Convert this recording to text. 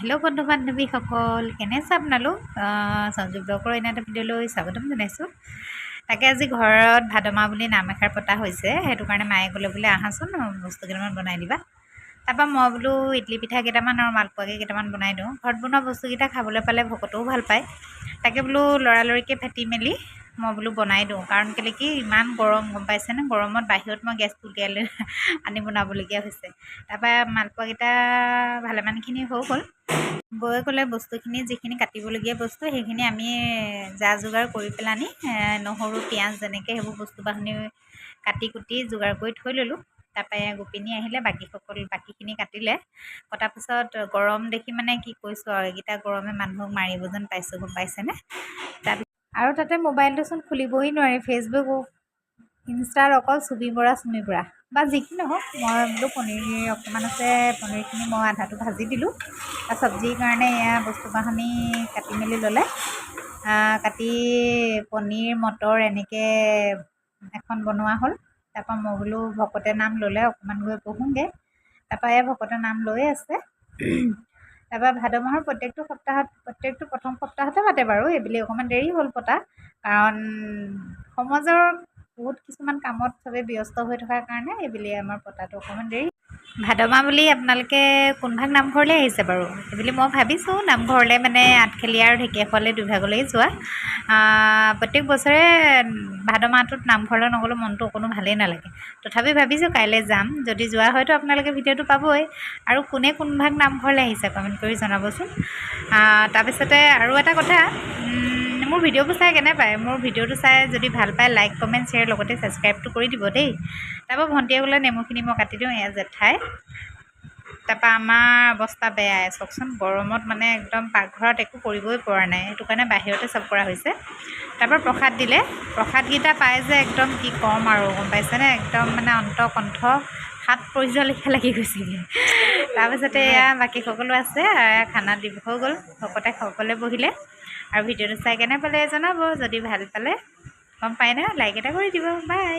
Hello বন্ধু বান্ধৱীসকল কেনে আছে আপোনালোক? সঞ্জু ব্লগৰ এনে এটা ভিডিঅ'লৈ স্বাগতম জনাইছোঁ। তাকে আজি ঘৰত ভাদ মাহ বুলি নাম এষাৰ পতা হৈছে। সেইটো কাৰণে মায়ে ক'লে বোলে আহাচোন বস্তু কেইটামান বনাই দিবা। তাৰপৰা মই বোলো ইডলি পিঠা কেইটামান আৰু মালপোৱাকে কেইটামান বনাই দিওঁ। ঘৰত বনোৱা বস্তুকেইটা খাবলৈ পালে ভকতেও ভাল পায়। তাকে বোলো লৰালৰিকৈ ফেটি মেলি মই বোলো বনাই দিওঁ। কাৰণ কেলৈ কি ইমান গৰম গম পাইছেনে গৰমত বাহিৰত মই গেছটো উলিয়াই লৈ আনি বনাবলগীয়া হৈছে। তাৰপৰা মালপোৱাকেইটা ভালেমানখিনি হৈ গ'ল। বৌয়ে ক'লে বস্তুখিনি যিখিনি কাটিবলগীয়া বস্তু সেইখিনি আমি যা যোগাৰ কৰি পেলানি নহৰু পিঁয়াজ যেনেকৈ সেইবোৰ বস্তু বাহানি কাটি কুটি যোগাৰ কৰি থৈ ল'লোঁ। তাৰপৰা গোপিনী আহিলে বাকীসকল বাকীখিনি কাটিলে। কটাৰ পিছত গৰম দেখি মানে কি কৈছোঁ আৰু এইকেইটা গৰমে মানুহক মাৰিব যেন পাইছোঁ গম পাইছেনে? আৰু তাতে মোবাইলটোচোন খুলিবই নোৱাৰি ফেচবুক ইনষ্টাত অকল চুমি বৰা চুমি বৰা। বা যিকি নহওক মই বোলো পনীৰ অকণমান আছে পনীৰখিনি মই আধাটো ভাজি দিলোঁ। চব্জিৰ কাৰণে এয়া বস্তু বাহানি কাটি মেলি ল'লে। কাটি পনীৰ মটৰ এনেকৈ এখন বনোৱা হ'ল। তাৰপৰা মই বোলো ভকতে নাম ল'লে অকণমান গৈ পঢ়োঁগৈ। তাৰপৰা এয়া ভকতে নাম লৈয়ে আছে। তাৰপৰা ভাদ মাহৰ প্ৰত্যেকটো সপ্তাহত প্ৰত্যেকটো প্ৰথম সপ্তাহতে পাতে বাৰু এইবুলি অকণমান দেৰি হ'ল পতা। কাৰণ সমাজৰ বহুত কিছুমান কামত চবেই ব্যস্ত হৈ থকাৰ কাৰণে এইবুলি আমাৰ পতাটো অকণমান দেৰি ভাদ মাহ বুলি আপোনালোকে কোনভাগ নামঘৰলৈ আহিছে বাৰু? সেইবুলি মই ভাবিছোঁ নামঘৰলৈ মানে আঠখেলীয়া আৰু ঢেকীয়াখোৱালৈ দুভাগলৈ যোৱা। প্ৰত্যেক বছৰে ভাদ মাহটোত নামঘৰলৈ নগ'লেও মনটো অকণো ভালেই নালাগে। তথাপি ভাবিছোঁ কাইলৈ যাম। যদি যোৱা হয়তো আপোনালোকে ভিডিঅ'টো পাবই। আৰু কোনে কোনভাগ নামঘৰলৈ আহিছে কমেণ্ট কৰি জনাবচোন। তাৰপিছতে আৰু এটা কথা মোৰ ভিডিঅ'বোৰ চাই কেনে পায়? মোৰ ভিডিঅ'টো চাই যদি ভাল পায় লাইক কমেণ্ট শ্বেয়াৰ লগতে ছাবস্ক্ৰাইবটো কৰি দিব দেই। তাৰপৰা ভণ্টিয়ে বোলে নেমুখিনি মই কাটি দিওঁ এয়া জেঠাই তাৰপৰা আমাৰ অৱস্থা বেয়াই চাওকচোন। গৰমত মানে একদম পাকঘৰত একো কৰিবই পৰা নাই। সেইটো কাৰণে বাহিৰতে চব কৰা হৈছে। তাৰপৰা প্ৰসাদ দিলে। প্ৰসাদকেইটা পাই যে একদম কি ক'ম আৰু গম পাইছেনে? একদম মানে অন্ত কণ্ঠ হাত পৰি যোৱা লেখীয়া লাগি গৈছেগৈ। তাৰপিছতে এয়া বাকী সকলো আছে খানা দিব হৈ গ'ল। ভকতে খাবলৈ বহিলে। আৰু ভিডিঅ'টো চাই কেনে পালে জনাব যদি ভাল পালে। গম পায় নহয় লাইক এটা কৰি দিব। বাই